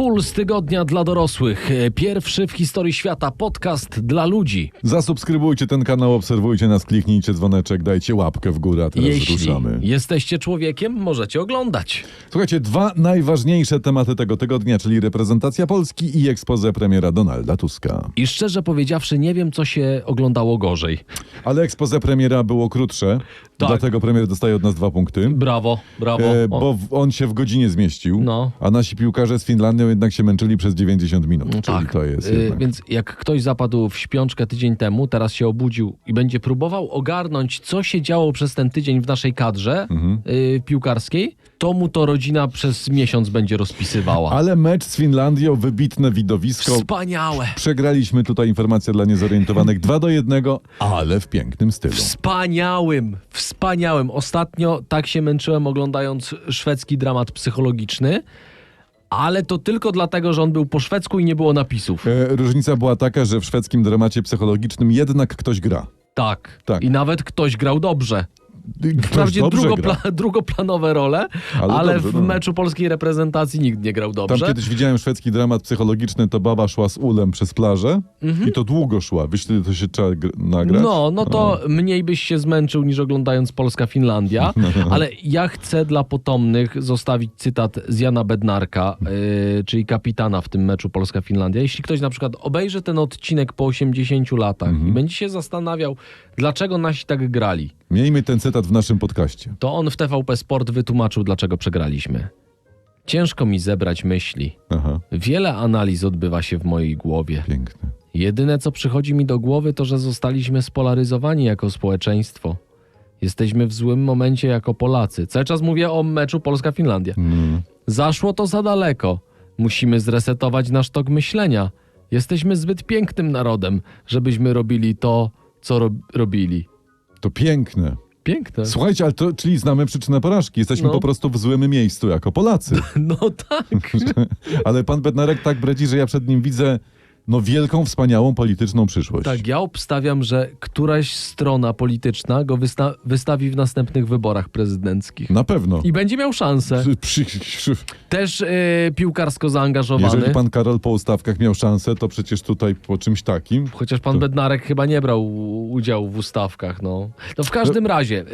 Puls tygodnia dla dorosłych. Pierwszy w historii świata podcast dla ludzi. Zasubskrybujcie ten kanał, obserwujcie nas, kliknijcie dzwoneczek, dajcie łapkę w górę, a teraz Jeśli ruszamy. jesteście człowiekiem, możecie oglądać. Słuchajcie, dwa najważniejsze tematy tego tygodnia, czyli reprezentacja Polski i expose premiera Donalda Tuska. I szczerze powiedziawszy, nie wiem, co się oglądało gorzej. Ale expose premiera było krótsze, Tak. dlatego premier dostaje od nas dwa punkty. Brawo, brawo. E, bo w- on się w godzinie zmieścił, No. a nasi piłkarze z Finlandią jednak się męczyli przez 90 minut. czyli tak, to jest jednak. więc jak ktoś zapadł w śpiączkę tydzień temu, teraz się obudził i będzie próbował ogarnąć, co się działo przez ten tydzień w naszej kadrze y, piłkarskiej, to mu to rodzina przez miesiąc będzie rozpisywała. Ale mecz z Finlandią, wybitne widowisko. Wspaniałe. Przegraliśmy tutaj informacja dla niezorientowanych 2 do 1, ale w pięknym stylu. Wspaniałym, wspaniałym. Ostatnio tak się męczyłem oglądając szwedzki dramat psychologiczny, ale to tylko dlatego, że on był po szwedzku i nie było napisów. E, różnica była taka, że w szwedzkim dramacie psychologicznym jednak ktoś gra. Tak. Tak. I nawet ktoś grał dobrze. Wprawdzie drugopla- drugoplanowe role, ale, Ale dobrze, w no. meczu polskiej reprezentacji nikt nie grał Tam dobrze. kiedyś widziałem szwedzki dramat psychologiczny, to baba szła z ulem przez plażę i to długo szła. Wiesz, tyle to się trzeba gr- nagrać? Mhm. No, no to mniej byś się zmęczył niż oglądając Polska-Finlandia, ale ja chcę dla potomnych zostawić cytat z Jana Bednarka, yy, czyli kapitana w tym meczu Polska-Finlandia. Jeśli ktoś na przykład obejrzy ten odcinek po 80 latach i będzie się zastanawiał, dlaczego nasi tak grali, Miejmy ten cytat w naszym podcaście. to on w TVP Sport wytłumaczył, dlaczego przegraliśmy. Ciężko mi zebrać myśli. Aha, Wiele analiz odbywa się w mojej głowie. piękne. Jedyne, co przychodzi mi do głowy, to że zostaliśmy spolaryzowani jako społeczeństwo. Jesteśmy w złym momencie jako Polacy. Cały czas mówię o meczu Polska-Finlandia. Mm. Zaszło to za daleko. Musimy zresetować nasz tok myślenia. Jesteśmy zbyt pięknym narodem, żebyśmy robili to, co ro robili. To piękne. Piękne. Słuchajcie, ale to, czyli znamy przyczynę porażki. Jesteśmy No. po prostu w złym miejscu jako Polacy. No tak. ale pan Bednarek tak bredzi, że ja przed nim widzę no wielką, wspaniałą polityczną przyszłość. Tak, ja obstawiam, że któraś strona polityczna go wysta wystawi w następnych wyborach prezydenckich. Na pewno. I będzie miał szansę. Przy, przy, Też y, piłkarsko zaangażowany. jeżeli pan Karol po ustawkach miał szansę, to przecież tutaj po czymś takim. Chociaż pan Bednarek chyba nie brał udziału w ustawkach, no. No w każdym razie,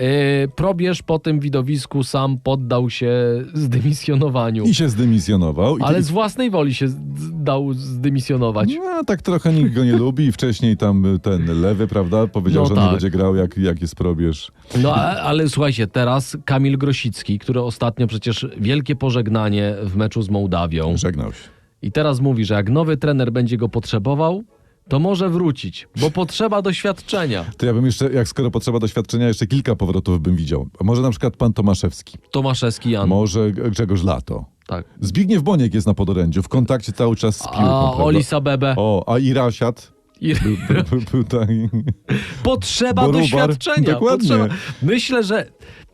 y, probierz po tym widowisku sam poddał się zdymisjonowaniu. I się zdymisjonował. Ale z własnej woli się dał zdymisjonować. No, tak trochę nikt go nie lubi. Wcześniej tam ten lewy, prawda, powiedział, No że tak. nie będzie grał, jak, jak jest probierz. No a, ale słuchajcie, teraz Kamil Grosicki, który ostatnio przecież wielkie pożegnanie w meczu z Mołdawią. Żegnał się. I teraz mówi, że jak nowy trener będzie go potrzebował, to może wrócić, bo potrzeba doświadczenia. To ja bym jeszcze, jak skoro potrzeba doświadczenia, jeszcze kilka powrotów bym widział. Może na przykład pan Tomaszewski, Tomaszewski Jan. może Grzegorz Lato. tak. Zbigniew Boniek jest na podorędziu, w kontakcie cały czas z piłką. A prawda? Olisa Bebe. O, a Irasiat I... był, był, był tak. Potrzeba Borubar. doświadczenia. Dokładnie. Potrzeba... Myślę, że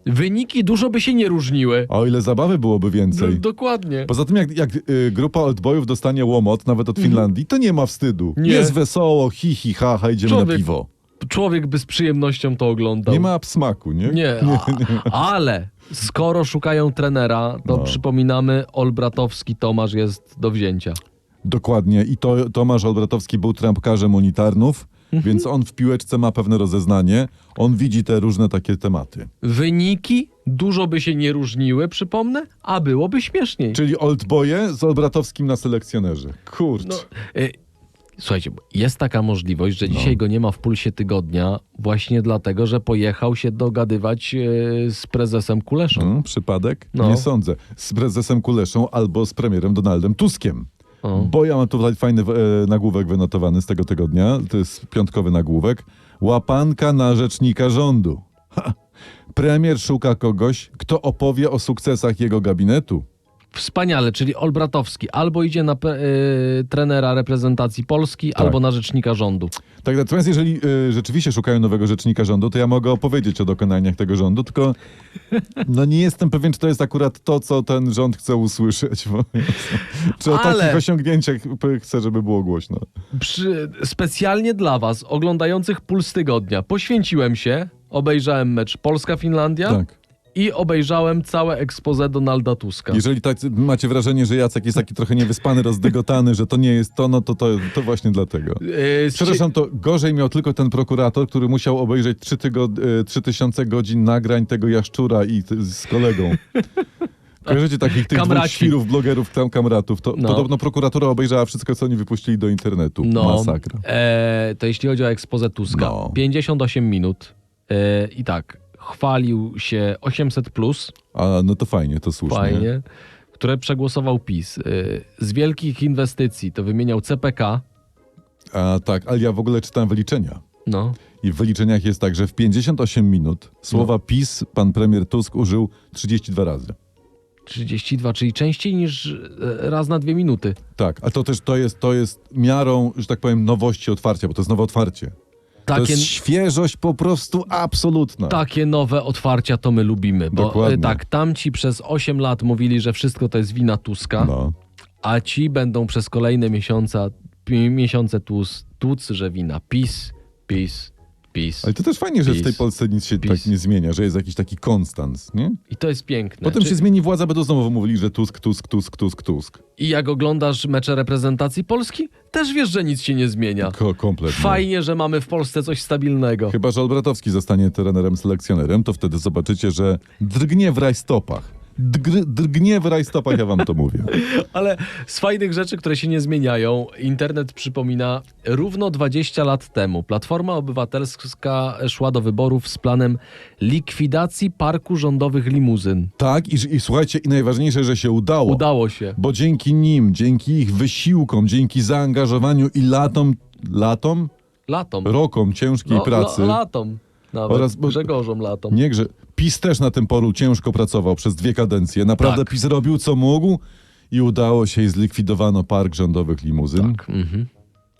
wyniki dużo by się nie różniły. O ile zabawy byłoby D- więcej. dokładnie. Poza tym, jak, jak y, grupa oldboyów dostanie łomot, nawet od Finlandii, to nie ma wstydu. Mhm. Nie. Jest wesoło, hi, hi, ha, ha, idziemy na Człowiek piwo. Człowiek by z przyjemnością to oglądał. Nie ma smaku, nie? Nie, a, ale skoro szukają trenera, to No. przypominamy, Olbratowski Tomasz jest do wzięcia. Dokładnie. I to Tomasz Olbratowski był trampkarzem unitarnów, Mhm. Więc on w piłeczce ma pewne rozeznanie. On widzi te różne takie tematy. Wyniki dużo by się nie różniły, przypomnę, a byłoby śmieszniej. Czyli oldboye z Olbratowskim na selekcjonerze. Kurcz. No, y, słuchajcie, jest taka możliwość, No. że dzisiaj go nie ma w pulsie tygodnia, właśnie dlatego, że pojechał się dogadywać y, z prezesem Kuleszą. Hmm, przypadek? No. Nie sądzę. Z prezesem Kuleszą albo z premierem Donaldem Tuskiem. Bo ja mam tutaj fajny e, nagłówek wynotowany z tego tygodnia. To jest piątkowy nagłówek. Łapanka na rzecznika rządu. Ha. Premier szuka kogoś, kto opowie o sukcesach jego gabinetu. Wspaniale, czyli Olbratowski albo idzie na y, trenera reprezentacji Polski, albo na rzecznika rządu. Tak, natomiast jeżeli y, rzeczywiście szukają nowego rzecznika rządu, to ja mogę opowiedzieć o dokonaniach tego rządu, tylko no nie jestem pewien, czy to jest akurat to, co ten rząd chce usłyszeć. Bo, czy o Ale- takich osiągnięciach chce, żeby było głośno. Przy, specjalnie dla was, oglądających Puls Tygodnia, poświęciłem się, obejrzałem mecz Polska-Finlandia Tak. I obejrzałem całe expose Donalda Tuska. Jeżeli tak, macie wrażenie, że Jacek jest taki trochę niewyspany, rozdygotany, że to nie jest to, no to to, to właśnie dlatego. Yy, z Przepraszam, to gorzej miał tylko ten prokurator, który musiał obejrzeć 3 tygod- e, 3000 godzin nagrań tego jaszczura i z kolegą. Kojarzycie takich tych dwóch świrów, blogerów, tam kamratów. To No. podobno prokuratura obejrzała wszystko, co oni wypuścili do internetu. No, Masakra. e, to jeśli chodzi o expose Tuska, No. 58 minut e, i tak, chwalił się 800+, plus, A no to fajnie, to słusznie. fajnie, które przegłosował PiS. E, z wielkich inwestycji to wymieniał CPK, A tak, ale ja w ogóle czytałem wyliczenia. no, I w wyliczeniach jest tak, że w 58 minut słowa PiS pan premier Tusk użył 32 razy. 32, czyli częściej niż e, raz na dwie minuty. Tak, a to też to jest, to jest miarą, że tak powiem, nowości otwarcia, bo to jest nowe otwarcie. To Takie, jest świeżość po prostu absolutna. takie nowe otwarcia to my lubimy, bo Dokładnie. e, tak, tamci przez 8 lat mówili, że wszystko to jest wina Tuska, No. a ci będą przez kolejne miesiące, pi- miesiące tłuc, tłuc, że wina PiS, PiS, PiS. Ale to też fajnie, że w PiS. tej Polsce nic się PiS. tak nie zmienia, że jest jakiś taki konstans, nie? I to jest piękne. Potem Czy- się zmieni władza, będą znowu mówili, że Tusk, Tusk, Tusk, Tusk, Tusk. I jak oglądasz mecze reprezentacji Polski, też wiesz, że nic się nie zmienia. Ko kompletnie. Fajnie, że mamy w Polsce coś stabilnego. Chyba, że Olbratowski zostanie trenerem, selekcjonerem, to wtedy zobaczycie, że drgnie w rajstopach. Dgr, drgnie w rajstopach, ja wam to mówię. Ale z fajnych rzeczy, które się nie zmieniają, internet przypomina równo 20 lat temu Platforma Obywatelska szła do wyborów z planem likwidacji parku rządowych limuzyn. Tak, i, i słuchajcie, i najważniejsze, że się udało. Udało się. Bo dzięki nim, dzięki ich wysiłkom, dzięki zaangażowaniu i latom, latom? Latom. Rokom ciężkiej No, pracy. No, latom. Nawet. Oraz- bo- Grzegorzom latom. Nie, że PiS też na tym polu ciężko pracował przez dwie kadencje. Naprawdę Tak. PiS robił co mógł i udało się i zlikwidowano park rządowych limuzyn. Tak. Mhm.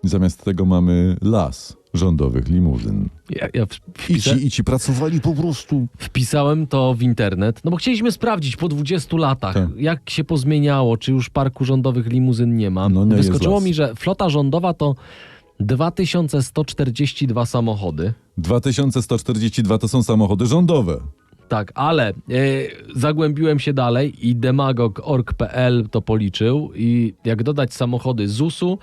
Zamiast tego mamy las rządowych limuzyn. Ja, ja w- I wpisa- ci, I ci pracowali po prostu. wpisałem to w internet, no bo chcieliśmy sprawdzić po 20 latach, Tak. jak się pozmieniało, czy już parku rządowych limuzyn nie ma. No nie jest Wyskoczyło las. mi, że flota rządowa to 2142 samochody. 2142 to są samochody rządowe. Tak, ale e, zagłębiłem się dalej i demagog.org.pl to policzył i jak dodać samochody ZUS-u,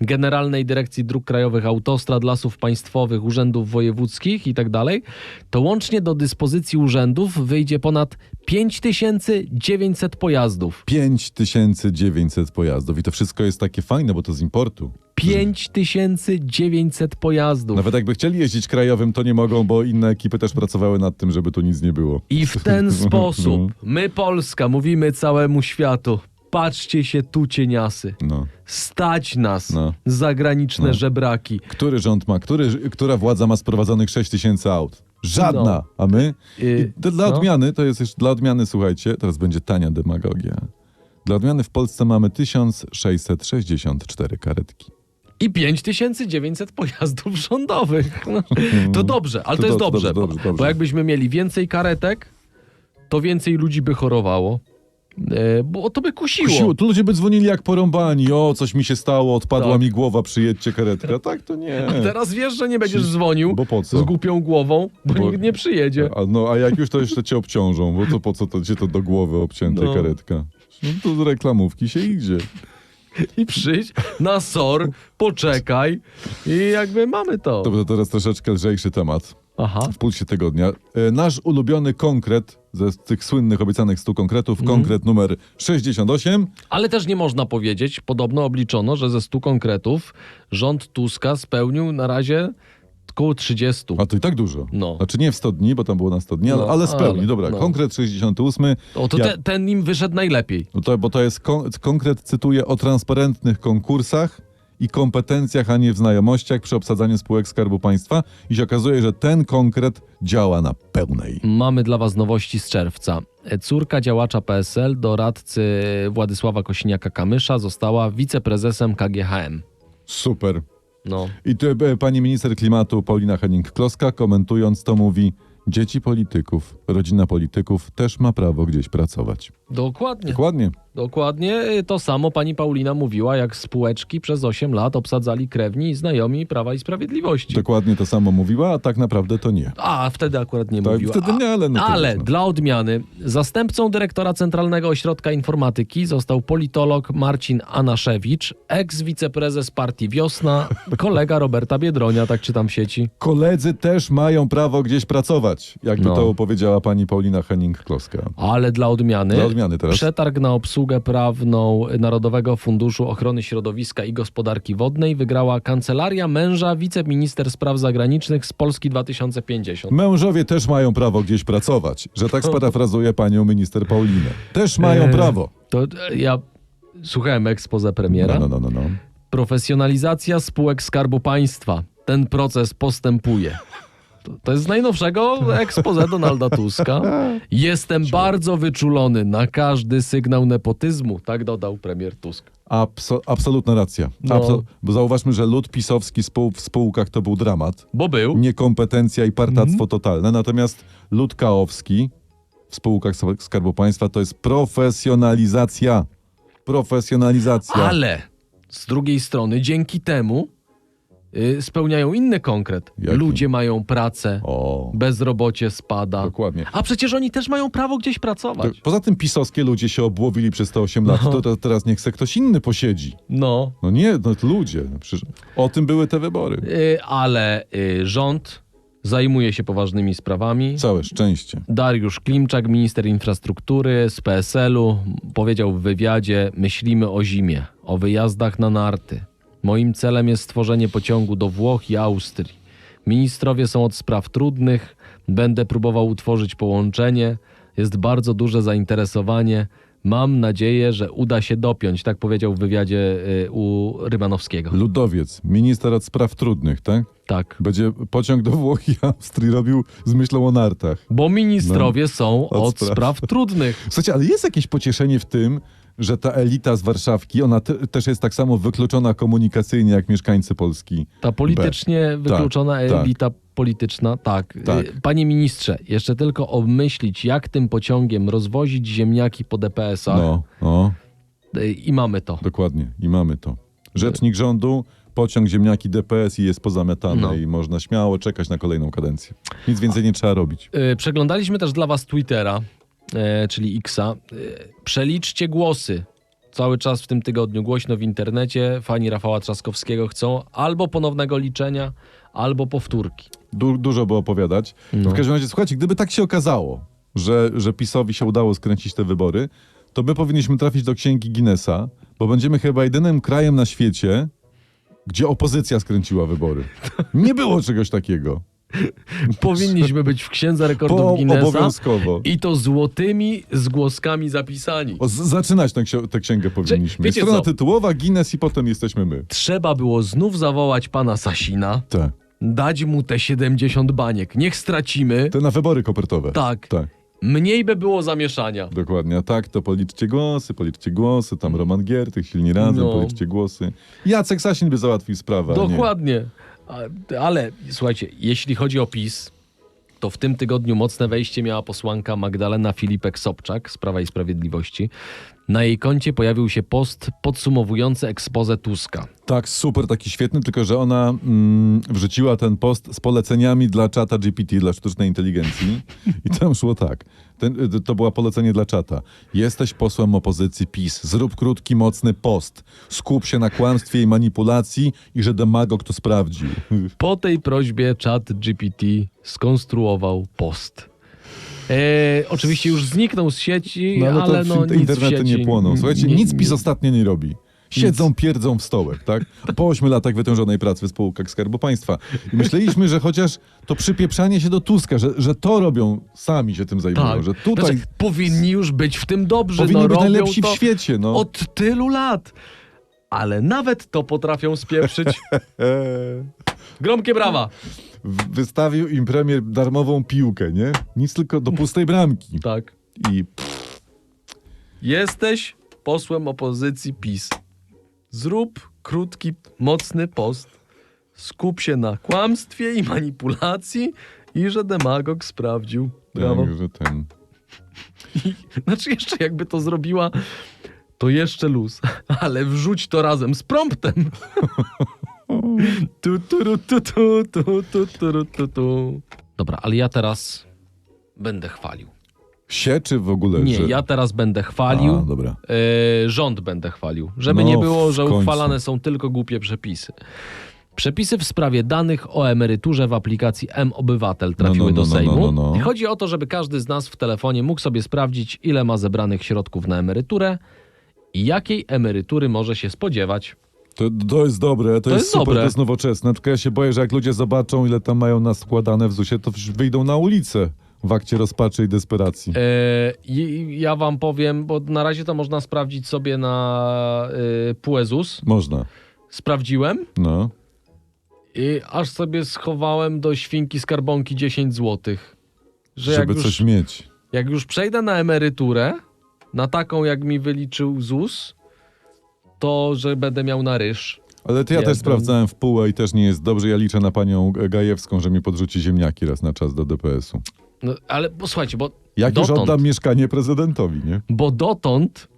Generalnej Dyrekcji Dróg Krajowych, Autostrad, Lasów Państwowych, Urzędów Wojewódzkich i tak dalej, to łącznie do dyspozycji urzędów wyjdzie ponad 5900 pojazdów. 5900 pojazdów. I to wszystko jest takie fajne, bo to z importu. 5900 pojazdów. Nawet jakby chcieli jeździć krajowym, to nie mogą, bo inne ekipy też pracowały nad tym, żeby tu nic nie było. I w ten sposób my, Polska, mówimy całemu światu: patrzcie się tu, cieniasy. No. Stać nas, No. zagraniczne No. żebraki. Który rząd ma, który, która władza ma sprowadzonych 6 tysięcy aut? Żadna, No. a my? Yy, I dla no. odmiany, to jest jeszcze dla odmiany, słuchajcie, teraz będzie tania demagogia. Dla odmiany w Polsce mamy 1664 karetki. I 5900 pojazdów rządowych. No, to dobrze, ale to, To jest do- dobrze, dobrze, bo, dobrze, dobrze. bo jakbyśmy mieli więcej karetek, to więcej ludzi by chorowało. E, bo to by kusiło. Kusiło, tu ludzie by dzwonili jak porąbani, o, coś mi się stało, odpadła Tak. mi głowa, przyjedźcie karetka. Tak, to nie. A teraz wiesz, że nie będziesz dzwonił Bo po co? z głupią głową, bo, Bo- nikt nie przyjedzie. A, no, a jak już to jeszcze cię obciążą, bo to po co to cię to do głowy obcięte No. karetka? No to z reklamówki się idzie. I przyjdź na SOR, poczekaj i jakby mamy to. Dobrze, teraz troszeczkę lżejszy temat. Aha. w pulsie tygodnia. E, Nasz ulubiony konkret ze tych słynnych obiecanych 100 konkretów, Mhm. konkret numer 68. Ale też nie można powiedzieć, podobno obliczono, że ze 100 konkretów rząd Tuska spełnił na razie około 30. A to i tak dużo. No. Znaczy nie w 100 dni, bo tam było na 100 dni, ale, No, ale spełni. ale- Dobra, no. konkret 68. O, to Ja- te, ten im wyszedł najlepiej. No to, bo to jest kon konkret, cytuję, o transparentnych konkursach i kompetencjach, a nie w znajomościach przy obsadzaniu spółek Skarbu Państwa. I się okazuje, że ten konkret działa na pełnej. Mamy dla was nowości z czerwca. Córka działacza PSL, doradcy Władysława Kosiniaka-Kamysza, została wiceprezesem KGHM. Super. No, I tu e, pani minister klimatu Paulina Henning-Kloska komentując to mówi Dzieci polityków, rodzina polityków też ma prawo gdzieś pracować. Dokładnie. Dokładnie. Dokładnie to samo pani Paulina mówiła, jak spółeczki przez 8 lat obsadzali krewni i znajomi Prawa i Sprawiedliwości. Dokładnie to samo mówiła, a tak naprawdę to nie. A, wtedy akurat nie Tak, mówiła. wtedy nie, ale no Ale no. dla odmiany zastępcą dyrektora Centralnego Ośrodka Informatyki został politolog Marcin Anaszewicz, eks-wiceprezes partii Wiosna, kolega Roberta Biedronia, tak czytam w sieci. Koledzy też mają prawo gdzieś pracować, jakby No. to powiedziała pani Paulina Henning-Kloska. Ale dla odmiany, Dla odmiany teraz. przetarg na obsługę prawną Narodowego Funduszu Ochrony Środowiska i Gospodarki Wodnej wygrała kancelaria męża wiceminister spraw zagranicznych z Polski 2050. Mężowie też mają prawo gdzieś pracować, że tak sparafrazuję panią minister Paulinę. Też mają Eee, prawo. To e, ja słuchałem ekspoze premiera. No, no, no, no, no. Profesjonalizacja spółek Skarbu Państwa. Ten proces postępuje. To, jest z najnowszego expose Donalda Tuska. Jestem bardzo wyczulony na każdy sygnał nepotyzmu, tak dodał premier Tusk. Abso- absolutna racja. No. Bo zauważmy, że lud pisowski w spółkach to był dramat. Bo był. Niekompetencja i partactwo Mhm. totalne. Natomiast lud kaowski w spółkach Skarbu- Państwa to jest profesjonalizacja. Profesjonalizacja. Ale z drugiej strony dzięki temu spełniają inny konkret. Jaki? Ludzie mają pracę, O, bezrobocie spada. dokładnie. A przecież oni też mają prawo gdzieś pracować. Poza tym pisowskie ludzie się obłowili przez te 8 lat. No. To, to teraz niech se ktoś inny posiedzi. No, No nie, no to ludzie. Przecież o tym były te wybory. Y, ale y, rząd zajmuje się poważnymi sprawami. Całe szczęście. Dariusz Klimczak, minister infrastruktury z PSL-u, powiedział w wywiadzie: Myślimy o zimie, o wyjazdach na narty. Moim celem jest stworzenie pociągu do Włoch i Austrii. Ministrowie są od spraw trudnych, będę próbował utworzyć połączenie. Jest bardzo duże zainteresowanie. Mam nadzieję, że uda się dopiąć, tak powiedział w wywiadzie y, u Rymanowskiego. Ludowiec, minister od spraw trudnych, tak? Tak. Będzie pociąg do Włoch i Austrii robił z myślą o nartach. Bo ministrowie są od od, spraw. spraw trudnych. Słuchajcie, ale jest jakieś pocieszenie w tym, że ta elita z Warszawki, ona te, też jest tak samo wykluczona komunikacyjnie jak mieszkańcy Polski. Ta politycznie wykluczona tak. elita polityczna, tak. Tak. Y, Panie ministrze, jeszcze tylko obmyślić, jak tym pociągiem rozwozić ziemniaki po DPS-ach No, no, y, i mamy to. dokładnie. I mamy to. Rzecznik rządu, pociąg ziemniaki DPS i jest pozamiatany No. i można śmiało czekać na kolejną kadencję. Nic więcej nie trzeba robić. Y, Przeglądaliśmy też dla was Twittera, czyli Xa. Y, Przeliczcie głosy. Cały czas w tym tygodniu głośno w internecie. Fani Rafała Trzaskowskiego chcą albo ponownego liczenia, albo powtórki. Du dużo było opowiadać. No. W każdym razie, słuchajcie, gdyby tak się okazało, że, że PiSowi się udało skręcić te wybory, to my powinniśmy trafić do księgi Guinnessa, bo będziemy chyba jedynym krajem na świecie, gdzie opozycja skręciła wybory. Nie było czegoś takiego. Powinniśmy być w księdze rekordów Po, Guinnessa obowiązkowo. i to złotymi zgłoskami zapisani. O, zaczynać tę, tę księgę powinniśmy. wiecie Strona co? tytułowa, Guinness i potem jesteśmy my. Trzeba było znów zawołać pana Sasina, Tak. dać mu te 70 baniek. Niech stracimy. Te na wybory kopertowe. Tak. Tak, Mniej by było zamieszania. dokładnie. A tak, to policzcie głosy, policzcie głosy, tam Roman Giertych, silni razem, No. policzcie głosy. Jacek Sasin by załatwił sprawę. a nie. Ale słuchajcie, jeśli chodzi o PiS, to w tym tygodniu mocne wejście miała posłanka Magdalena Filipek-Sobczak z Prawa i Sprawiedliwości. Na jej koncie pojawił się post podsumowujący ekspozę Tuska. Tak, super, taki świetny, tylko że ona mm, wrzuciła ten post z poleceniami dla czata GPT, dla sztucznej inteligencji i tam szło tak. Ten, y, to było polecenie dla czata. Jesteś posłem opozycji PiS, zrób krótki, mocny post. Skup się na kłamstwie i manipulacji i że demagog to sprawdził. Po tej prośbie chat GPT skonstruował post. E, oczywiście już zniknął z sieci, No ale, ale, to no, nic w internety sieci. nie płoną. Słuchajcie, Nie- nic PiS ostatnio nie robi. Siedzą, pierdzą w stołek, tak? Po ośmiu latach wytężonej pracy w spółkach Skarbu Państwa. I myśleliśmy, że chociaż to przypieprzanie się do Tuska, że, że to robią, sami się tym zajmują, Tak, że tutaj znaczy, powinni już być w tym dobrzy. powinni no, być najlepsi w świecie, no. Od tylu lat. Ale nawet to potrafią spieprzyć. Gromkie brawa. Wystawił im premier darmową piłkę, nie? Nic tylko do pustej bramki. Tak. I Jesteś posłem opozycji PiS. Zrób krótki, mocny post. Skup się na kłamstwie i manipulacji I że demagog sprawdził. Brawo. Tak, że ten... I, znaczy jeszcze jakby to zrobiła, to jeszcze luz. Ale wrzuć to razem z promptem. Tu, tu, tu, tu, tu, tu, tu, tu, tu. Dobra, ale ja teraz będę chwalił. Sie czy w ogóle, Nie, że... ja teraz będę chwalił. A, dobra. E, rząd będę chwalił. Żeby No, nie było, że uchwalane są tylko głupie przepisy. Przepisy w sprawie danych o emeryturze w aplikacji M-Obywatel trafiły No, no, do no, no, Sejmu. no, no. I chodzi o to, żeby każdy z nas w telefonie mógł sobie sprawdzić, ile ma zebranych środków na emeryturę i jakiej emerytury może się spodziewać. To, to jest dobre, to, To jest, jest super, dobre. to jest nowoczesne. Tylko ja się boję, że jak ludzie zobaczą, ile tam mają nas składane w ZUS-ie, to wyjdą na ulicę w akcie rozpaczy i desperacji. I- ja wam powiem, bo na razie to można sprawdzić sobie na e, PUEZUS. Można. Sprawdziłem No. i aż sobie schowałem do świnki skarbonki 10 zł. Że żeby już, coś mieć. jak już przejdę na emeryturę, na taką jak mi wyliczył ZUS, to że będę miał na ryż. Ale to ja Jeden. też sprawdzałem w półę i też nie jest dobrze. Ja liczę na panią Gajewską, że mi podrzuci ziemniaki raz na czas do DPS-u. No, ale posłuchajcie, bo Jak już dotąd, oddam mieszkanie prezydentowi, nie? bo dotąd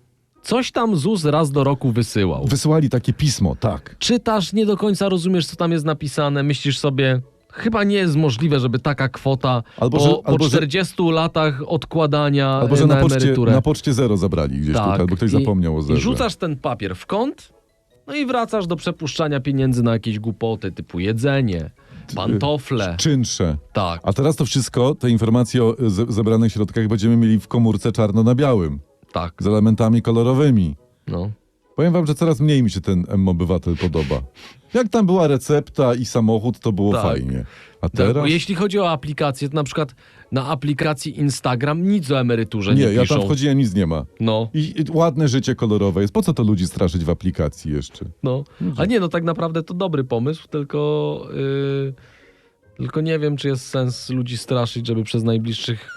coś tam ZUS raz do roku wysyłał. Wysłali takie pismo, tak. Czytasz, nie do końca rozumiesz, co tam jest napisane, myślisz sobie, chyba nie jest możliwe, żeby taka kwota Albo, po, że, po albo, że, 40 latach odkładania albo, e, że na, na, poczcie, emeryturę. na poczcie zero zabrali gdzieś Tak. tutaj, albo ktoś I- zapomniał o I zerze. rzucasz ten papier w kąt, no i wracasz do przepuszczania pieniędzy na jakieś głupoty typu jedzenie, pantofle. Czynsze. Tak, A teraz to wszystko, te informacje o ze- zebranych środkach będziemy mieli w komórce czarno na białym, tak. z elementami kolorowymi. No. Powiem wam, że coraz mniej mi się ten M-Obywatel podoba. Jak tam była recepta i samochód, to było Tak. fajnie. A Tak, bo teraz? jeśli chodzi o aplikacje, to na przykład na aplikacji Instagram nic o emeryturze nie, Nie, ja piszą. tam wchodziłem, nic nie ma. No, I, I ładne życie kolorowe jest. Po co to ludzi straszyć w aplikacji jeszcze? no. A nie, no tak naprawdę to dobry pomysł, tylko, yy, tylko nie wiem, czy jest sens ludzi straszyć, żeby przez najbliższych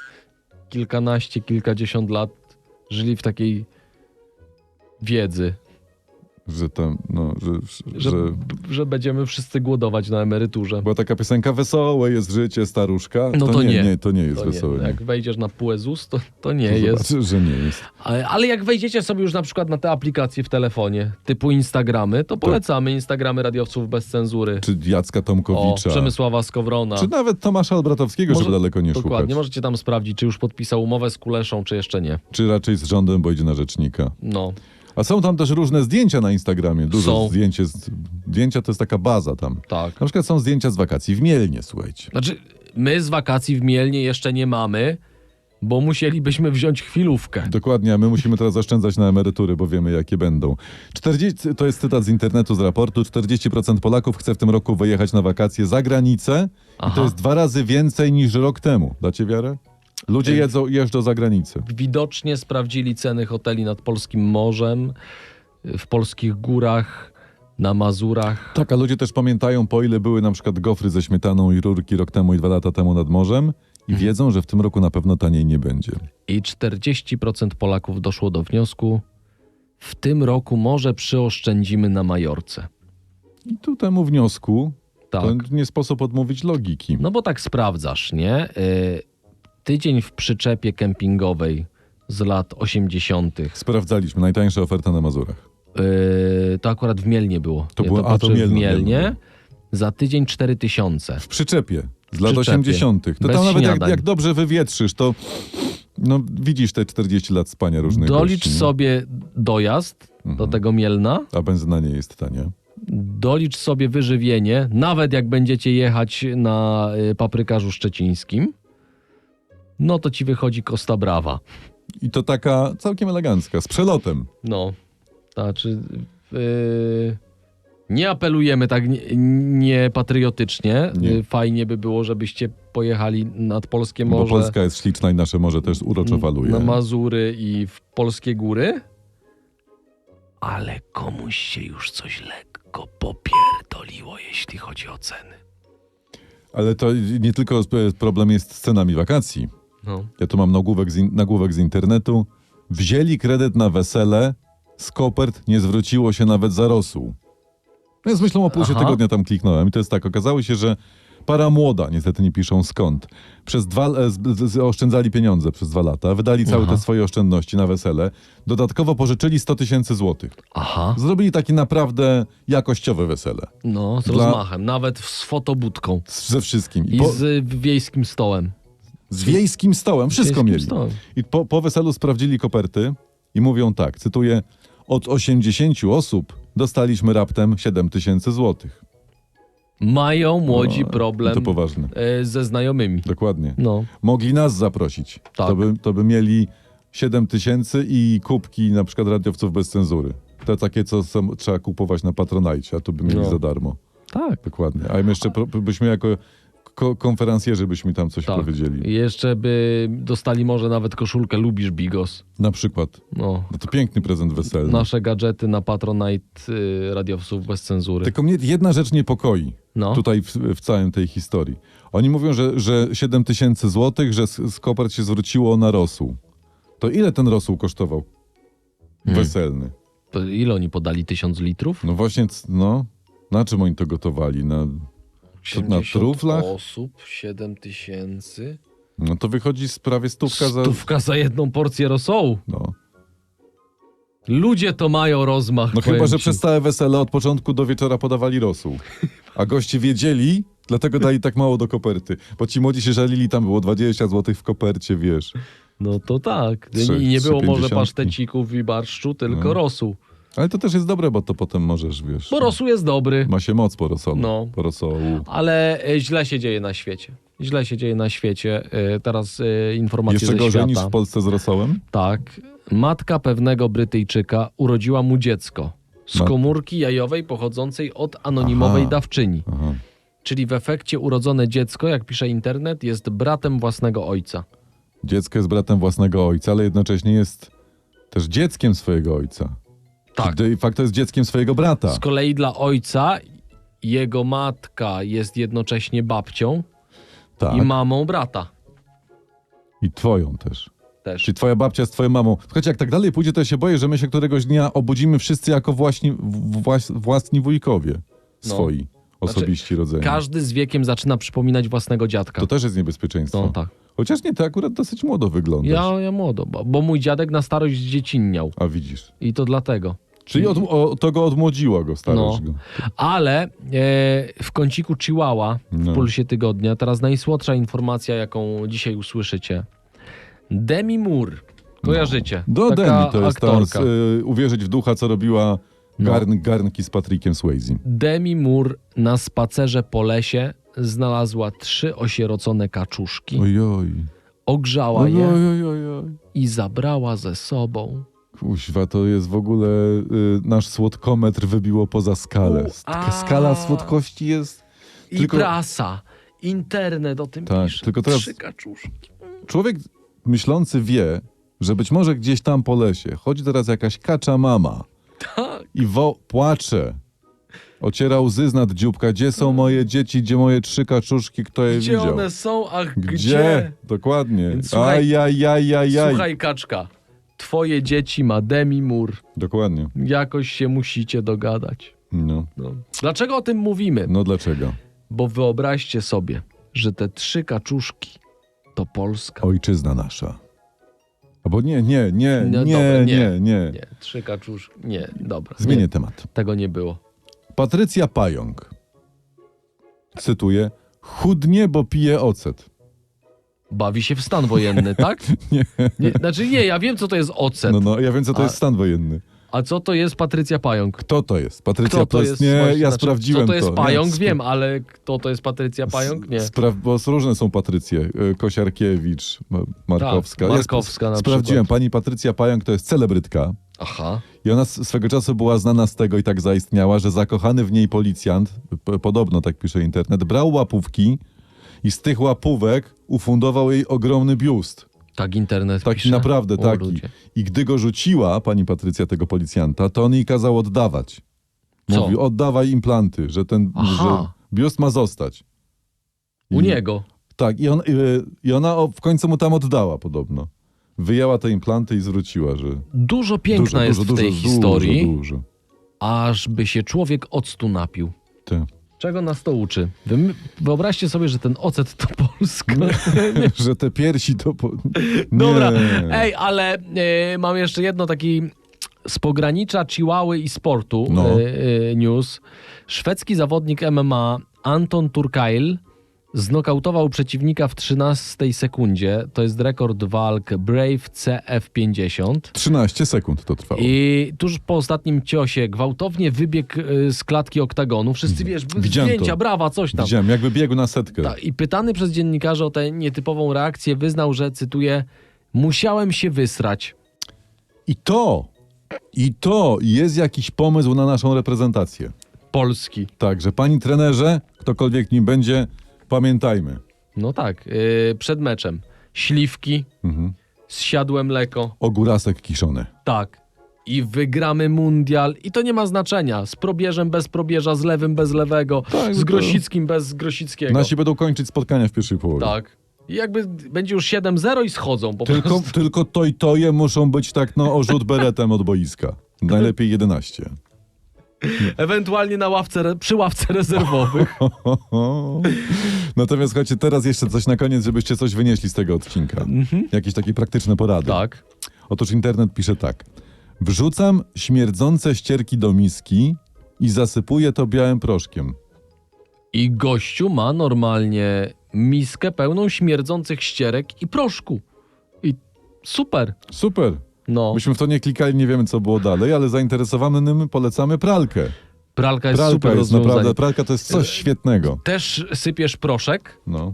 kilkanaście, kilkadziesiąt lat żyli w takiej wiedzy, Że tam, no, że... że, że... że będziemy wszyscy głodować na emeryturze. Była taka piosenka Wesołe jest życie, staruszka. No to nie, nie. To nie jest To nie, wesołe. jak wejdziesz na PUEZUS, to, to nie To jest. Zobaczysz, że nie jest. Ale, ale jak wejdziecie sobie już na przykład na te aplikacje w telefonie, typu Instagramy, to polecamy Instagramy radiowców bez cenzury. Czy Jacka O, Tomkowicza. Przemysława Skowrona. Czy nawet Tomasza Albratowskiego, Może- żeby daleko nie Dokładnie, szukać. możecie tam sprawdzić, czy już podpisał umowę z Kuleszą, czy jeszcze nie. Czy raczej z rządem, bo idzie na rzecznika. No, A są tam też różne zdjęcia na Instagramie. Dużo Są. zdjęć jest. Zdjęcia to jest taka baza tam. tak. Na przykład są zdjęcia z wakacji w Mielnie, słuchajcie. Znaczy, my z wakacji w Mielnie jeszcze nie mamy, bo musielibyśmy wziąć chwilówkę. Dokładnie, a my musimy teraz oszczędzać na emerytury, bo wiemy jakie będą. 40, to jest cytat z internetu, z raportu. 40% Polaków chce w tym roku wyjechać na wakacje za granicę i Aha. to jest dwa razy więcej niż rok temu. Dacie wiarę? Ludzie Ej. jedzą, jeżdżą za granicę. Widocznie sprawdzili ceny hoteli nad polskim morzem, w polskich górach, na Mazurach. Tak, a ludzie też pamiętają, po ile były na przykład gofry ze śmietaną i rurki rok temu i dwa lata temu nad morzem i Mhm. wiedzą, że w tym roku na pewno taniej nie będzie. I 40% Polaków doszło do wniosku, w tym roku może przyoszczędzimy na Majorce. I tu temu wniosku Tak. nie sposób odmówić logiki. No bo tak sprawdzasz, nie? Y, tydzień w przyczepie kempingowej z lat 80. Sprawdzaliśmy, najtańsza oferta na Mazurach. y, to akurat w Mielnie było. To Ja było- a, to patrzę w Mielno, Mielnie. Mielno. Za tydzień 4000. W przyczepie z lat przyczepie. 80. To Bez tam nawet jak, jak dobrze wywietrzysz, to no, widzisz te 40 lat spania różnych Dolicz gości, sobie dojazd do Mhm. tego Mielna, A benzyna nie jest tania. dolicz sobie wyżywienie, nawet jak będziecie jechać na y, paprykarzu szczecińskim, no to ci wychodzi Costa Brawa. I to taka całkiem elegancka, z przelotem. No, znaczy yy, nie apelujemy tak nie, nie. Nie. Yy, Fajnie by było, żebyście pojechali nad Polskie Bo Morze, Polska jest śliczna i nasze morze też uroczo faluje. na Mazury i w polskie góry. Ale komuś się już coś lekko popierdoliło, jeśli chodzi o ceny. Ale to nie tylko problem jest z cenami wakacji. No. Ja tu mam nagłówek z, in, nagłówek z internetu. Wzięli kredyt na wesele, z kopert nie zwróciło się nawet za rosół. No z myślą o pulsie Aha. tygodnia tam kliknąłem i to jest tak, okazało się, że Para młoda, niestety nie piszą skąd. Przez dwa, e, oszczędzali pieniądze przez dwa lata, wydali całe Aha. te swoje oszczędności na wesele. Dodatkowo pożyczyli 100 tysięcy złotych. Aha. Zrobili takie naprawdę jakościowe wesele. No, z Dla- rozmachem. Nawet z fotobudką. Z- Ze wszystkim. I I po, z wiejskim stołem. Z wiejskim stołem, wszystko wiejskim mieli. stołem. I po, po weselu sprawdzili koperty i mówią tak, cytuję, od 80 osób dostaliśmy raptem 7 tysięcy złotych. Mają młodzi No, problem To poważne. y, ze znajomymi. Dokładnie. No. Mogli nas zaprosić. Tak. To, by, to by mieli 7 tysięcy i kubki na przykład radiowców bez cenzury. Te takie, co są, trzeba kupować na Patronajcie, a tu by mieli No. za darmo. Tak. Dokładnie. A im jeszcze byśmy jako ko, konferencjerzy byśmy tam coś Tak. powiedzieli. I jeszcze by dostali może nawet koszulkę Lubisz Bigos. Na przykład. No. No to piękny prezent weselny. Nasze gadżety na Patronite y, radiowców bez cenzury. Tylko mnie jedna rzecz niepokoi. No. tutaj w, w całym tej historii. Oni mówią, że, że 7 tysięcy złotych, że z, z kopert się zwróciło na rosół. To ile ten rosół kosztował? Hmm. Weselny. To ile oni podali? Tysiąc litrów? No właśnie, no. Na czym oni to gotowali? Na, na 80 truflach? osób, 7 tysięcy. no to wychodzi z prawie stówka za... Stówka za jedną porcję rosołu. No, Ludzie to mają rozmach. no powiem chyba, że ci. przez całe wesele od początku do wieczora podawali rosół. A goście wiedzieli, dlatego dali tak mało do koperty. Bo ci młodzi się żalili, tam było 20 złotych w kopercie, wiesz. No to tak. Trzy- I nie było może pasztecików i barszczu, tylko No. rosół. Ale to też jest dobre, bo to potem możesz, wiesz... Bo rosół jest dobry. Ma się moc po rosolu. No. Po rosołu. Ale e, źle się dzieje na świecie. Źle się dzieje na świecie. E, Teraz e, informacje Jeszcze ze gorzej świata. niż w Polsce z rosołem? Tak. Matka pewnego Brytyjczyka urodziła mu dziecko z komórki jajowej pochodzącej od anonimowej Aha. dawczyni. Aha. Czyli w efekcie urodzone dziecko, jak pisze internet, jest bratem własnego ojca. Dziecko jest bratem własnego ojca, ale jednocześnie jest też dzieckiem swojego ojca. Tak. De facto jest dzieckiem swojego brata. Z kolei dla ojca jego matka jest jednocześnie babcią Tak. i mamą brata I twoją też. też. Czyli twoja babcia jest twoją mamą. Słuchajcie, jak tak dalej pójdzie, to ja się boję, że my się któregoś dnia obudzimy wszyscy jako właśnie, włas, własni wujkowie No. Osobiści rodzeni. Każdy z wiekiem zaczyna przypominać własnego dziadka. To też jest niebezpieczeństwo. No tak. Chociaż nie, ty akurat dosyć młodo wyglądasz. Ja, ja młodo, bo, bo mój dziadek na starość dziecinniał. A widzisz. I to dlatego. Czyli od, o, to go odmłodziło go, starość No. go. Ale e, w kąciku Chihuahua w No. Pulsie Tygodnia, teraz najsłodsza informacja, jaką dzisiaj usłyszycie. Demi Moore. Kojarzycie? Do Taka Demi to jest to, aktorka. z, y, uwierzyć w ducha, co robiła No. garn, garnki z Patrickiem Swayze. Demi Moore na spacerze po lesie znalazła trzy osierocone kaczuszki, Ojoj. ogrzała je Ojoj, ojoj. i zabrała ze sobą. Kuźwa, to jest w ogóle y, nasz słodkometr wybiło poza skalę. U, skala słodkości jest. I Tylko- prasa, internet o tym Tak, pisze. tylko teraz- Trzy kaczuszki. Człowiek myślący wie, że być może gdzieś tam po lesie chodzi teraz jakaś kacza mama. I wo płacze. Ociera łzy z nad dzióbka. Gdzie są moje dzieci? Gdzie moje trzy kaczuszki? Kto je Gdzie widział? one są, a gdzie? Gdzie? Dokładnie. Więc słuchaj- Ajajajajaj. Słuchaj, kaczka, twoje dzieci ma Demi Moore. Dokładnie. Jakoś się musicie dogadać. No. No. Dlaczego o tym mówimy? no dlaczego? Bo wyobraźcie sobie, że te trzy kaczuszki to Polska. Ojczyzna nasza. Albo nie, nie, nie, No nie, dobra, nie, nie. nie, Nie, trzy kaczuszki. Nie, dobra. Zmienię Nie, temat. tego nie było. Patrycja Pająk. Cytuję. Chudnie, bo pije ocet. Bawi się w stan wojenny, tak? Nie. nie. Znaczy nie, ja wiem co to jest ocet. No, no, ja wiem, co to A- jest stan wojenny. A co to jest Patrycja Pająk? Kto to jest? Patrycja Kto to jest? Nie, właśnie, ja znaczy, sprawdziłem Co to jest pająk, Nie, wiem, ale kto to jest Patrycja Pająk? Nie. Spra- bo różne są Patrycje. Y, Kosiarkiewicz, Ma- Markowska. Tak, Ja Markowska na Sprawdziłem. przykład. Pani Patrycja Pająk to jest celebrytka. Aha. I ona s- swego czasu była znana z tego i tak zaistniała, że zakochany w niej policjant, p- podobno tak pisze internet, brał łapówki i z tych łapówek ufundował jej ogromny biust. Tak internet Taki pisze? naprawdę O, taki. ludzie. I gdy go rzuciła pani Patrycja tego policjanta, to on jej kazał oddawać. Co? Mówił, oddawaj implanty, że ten Aha. że biust ma zostać. U I- niego. Tak, i, on, i ona w końcu mu tam oddała podobno. Wyjęła te implanty i zwróciła, że... Dużo piękna dużo, jest dużo, w tej dużo, historii, Dużo, dużo. aż by się człowiek octu napił. Ty. Czego nas to uczy? Wy, wyobraźcie sobie, że ten ocet to Polska. że te piersi to... Po... Dobra, ej, ale e, mam jeszcze jedno taki z pogranicza Chihuahy i sportu No. e, e, news. Szwedzki zawodnik MMA Anton Turkail znokautował przeciwnika w 13 sekundzie. To jest rekord walk Brave CF50. 13 sekund to trwało. I tuż po ostatnim ciosie gwałtownie wybiegł e, z klatki oktagonu. Wszyscy, wiesz, Widziałem zdjęcia, to. brawa, coś tam. Widziałem, jakby biegł na setkę. Tak, I pytany przez dziennikarzy o tę nietypową reakcję wyznał, że, cytuję, musiałem się wysrać. I to, i to jest jakiś pomysł na naszą reprezentację. Polski. Tak, że pani trenerze, ktokolwiek nim będzie, pamiętajmy. No tak, yy, przed meczem. Śliwki, Mhm. zsiadłe mleko, Ogórasek kiszony. tak. I wygramy mundial. I to nie ma znaczenia. Z probierzem bez probierza, z lewym bez lewego, Tak, z to- Grosickim bez Grosickiego. Nasi będą kończyć spotkania w pierwszej połowie. Tak. I jakby będzie już 7-0 i schodzą po Tylko, prostu. tylko to i toje muszą być tak no o rzut beretem od boiska. Najlepiej 11. Ewentualnie na ławce, przy ławce rezerwowych. Natomiast słuchajcie, teraz jeszcze coś na koniec, żebyście coś wynieśli z tego odcinka. Jakieś takie praktyczne porady. tak. Otóż internet pisze tak. Wrzucam śmierdzące ścierki do miski i zasypuję to białym proszkiem. I gościu ma normalnie miskę pełną śmierdzących ścierek i proszku. I super. Super. No, Myśmy w to nie klikali, nie wiemy co było dalej, ale zainteresowanym polecamy pralkę. pralka jest Pralka super jest rozwiązanie. naprawdę, pralka to jest coś świetnego. Też sypiesz proszek, No.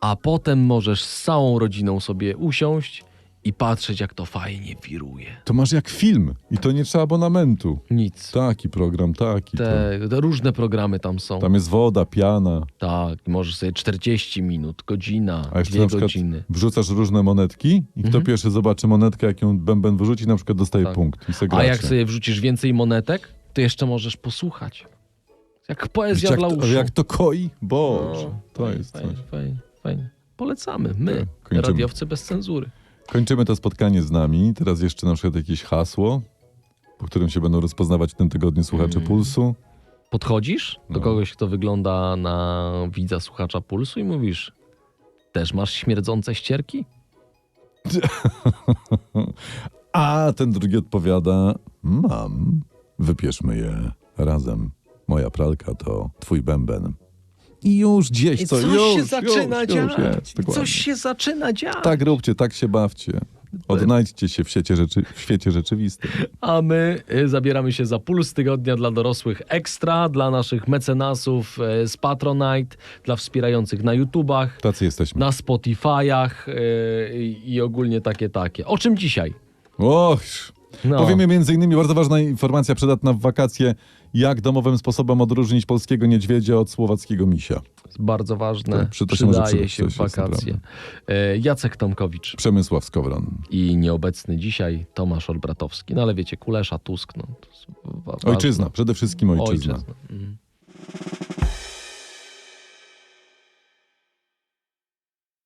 a potem możesz z całą rodziną sobie usiąść i patrzeć, jak to fajnie wiruje. To masz jak film i to nie trzeba abonamentu. Nic. Taki program, taki. Te, te różne programy tam są. Tam jest woda, piana. Tak, możesz sobie 40 minut, godzina, A jeszcze dwie na przykład godziny. wrzucasz różne monetki i kto pierwszy zobaczy monetkę, jak ją bęben wyrzuci, na przykład dostaje Tak. punkt. I se A gracie. jak sobie wrzucisz więcej monetek, to jeszcze możesz posłuchać. Jak poezja jak, dla to, uszu. jak to koi? Boże, No, to fajnie, jest coś. fajnie, fajnie, fajnie. Polecamy. My, Tak, kończymy. radiowcy bez cenzury. Kończymy to spotkanie z nami. Teraz jeszcze na przykład jakieś hasło, po którym się będą rozpoznawać w tym tygodniu słuchacze Mm. Pulsu. Podchodzisz do No. kogoś, kto wygląda na widza słuchacza pulsu i mówisz też masz śmierdzące ścierki? A ten drugi odpowiada: Mam, wypieszmy je razem. Moja pralka to twój bęben. I już gdzieś I co, coś już, się zaczyna już, dziać. Już jest, dokładnie. coś się zaczyna dziać. Tak róbcie, tak się bawcie. Odnajdźcie się w świecie, rzeczy, w świecie rzeczywistym. A my y, zabieramy się za puls tygodnia dla dorosłych ekstra, dla naszych mecenasów y, z Patronite, dla wspierających na YouTubach, Tacy jesteśmy. na Spotify'ach y, i ogólnie takie, takie. O czym dzisiaj? Och, No. Powiemy między innymi, bardzo ważna informacja przydatna w wakacje, jak domowym sposobem odróżnić polskiego niedźwiedzia od słowackiego misia. Bardzo ważne. Tak, przy- Przydaje się w wakacje. E, Jacek Tomkowicz Przemysław Skowron. i nieobecny dzisiaj Tomasz Olbratowski. No ale wiecie, Kulesza, Tusk. No. Ojczyzna, przede wszystkim ojczyzna. Ojczyzna.